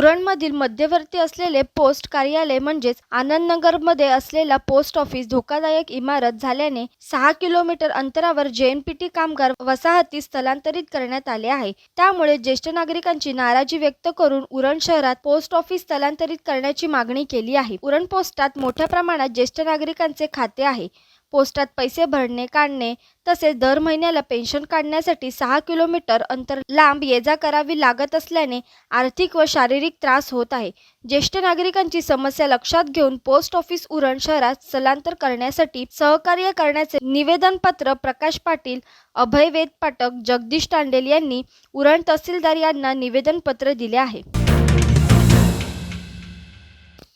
उरणमधील मध्यवर्ती असलेले पोस्ट कार्यालय म्हणजेच आनंदनगरमध्ये असलेला पोस्ट ऑफिस धोकादायक इमारत झाल्याने सहा किलोमीटर अंतरावर जेएनपीटी कामगार वसाहती स्थलांतरित करण्यात आले आहे. त्यामुळे ज्येष्ठ नागरिकांची नाराजी व्यक्त करून उरण शहरात पोस्ट ऑफिस स्थलांतरित करण्याची मागणी केली आहे. उरण पोस्टात मोठ्या प्रमाणात ज्येष्ठ नागरिकांचे खाते आहे. पोस्टात पैसे भरणे काढणे तसेच दर महिन्याला पेन्शन काढण्यासाठी सहा किलोमीटर अंतर लांब ये जा करावी लागत असल्याने आर्थिक व शारीरिक त्रास होत आहे. ज्येष्ठ नागरिकांची समस्या लक्षात घेऊन पोस्ट ऑफिस उरण शहरात स्थलांतर करण्यासाठी सहकार्य करण्याचे निवेदनपत्र प्रकाश पाटील अभय वेद पाठक जगदीश तांडेल यांनी उरण तहसीलदार यांना निवेदनपत्र दिले आहे.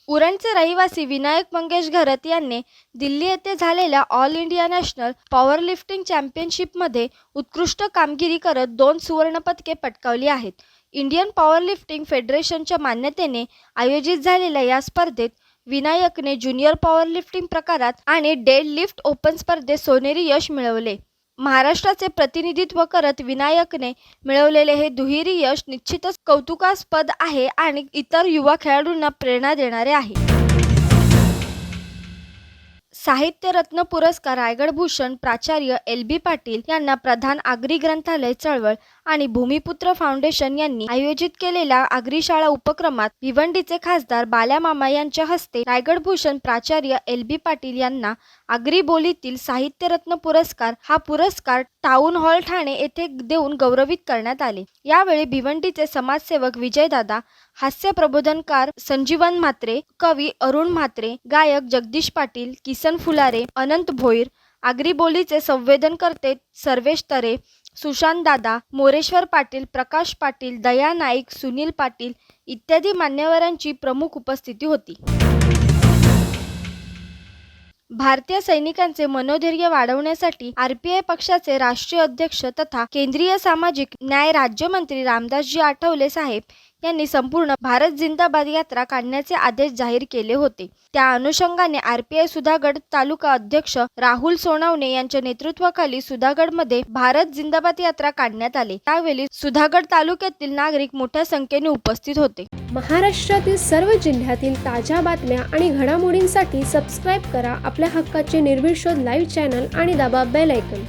उरणचे रहिवासी विनायक मंगेश घरत यांनी दिल्ली येथे झालेल्या ऑल इंडिया नॅशनल पॉवरलिफ्टिंग चॅम्पियनशिपमध्ये उत्कृष्ट कामगिरी करत दोन सुवर्णपदके पटकावली आहेत. इंडियन पॉवरलिफ्टिंग फेडरेशनच्या मान्यतेने आयोजित झालेल्या या स्पर्धेत विनायकने ज्युनियर पॉवरलिफ्टिंग प्रकारात आणि डेड लिफ्ट ओपन स्पर्धेत सोनेरी यश मिळवले. महाराष्ट्राचे प्रतिनिधित्व करत विनायकने मिळवलेले हे दुहेरी यश निश्चितच कौतुकास्पद आहे आणि इतर युवा खेळाडूंना प्रेरणा देणारे आहे. साहित्यरत्न पुरस्कार रायगड भूषण प्राचार्य एल बी पाटील यांना प्रधान आगरी ग्रंथालय चळवळ आणि भूमिपुत्र फाउंडेशन यांनी आयोजित केलेल्या आगरी शाळा उपक्रमात भिवंडीचे खासदार बाल्यामामा यांच्या हस्ते रायगड भूषण प्राचार्य एल बी पाटील यांना आगरी बोलीतील साहित्यरत्न पुरस्कार हा पुरस्कार टाउन हॉल ठाणे येथे देऊन गौरवित करण्यात आले. यावेळी भिवंडीचे समाजसेवक विजयदादा हास्य प्रबोधनकार संजीवन म्हात्रे कवी अरुण म्हात्रे गायक जगदीश पाटील किसन किसन फुलारे अनंत भोईर आगरी बोलीचे संवेदनकर्ते सर्वेश तरे सुशांत दादा मोरेश्वर पाटील प्रकाश पाटील दया नाईक सुनील पाटील इत्यादी मान्यवरांची प्रमुख उपस्थिती होती. भारतीय सैनिकांचे मनोधैर्य वाढवण्यासाठी आरपीआय पक्षाचे राष्ट्रीय अध्यक्ष तथा केंद्रीय सामाजिक न्याय राज्यमंत्री रामदासजी आठवले साहेब यांनी संपूर्ण भारत जिंदाबाद यात्रा काढण्याचे आदेश जाहीर केले होते. त्या अनुषंगाने आरपीआय सुधागड तालुका अध्यक्ष राहुल सोनावणे यांच्या नेतृत्वाखाली सुधागडमध्ये भारत जिंदाबाद यात्रा काढण्यात आली. त्यावेळी सुधागड तालुक्यातील नागरिक मोठ्या संख्येने उपस्थित होते. महाराष्ट्रातील सर्व जिल्ह्यातील ताज्या बातम्या आणि घडामोडींसाठी सबस्क्राईब करा आपल्या हक्काचे निर्भीड लाईव्ह चॅनल आणि दाबा बेल ऐकन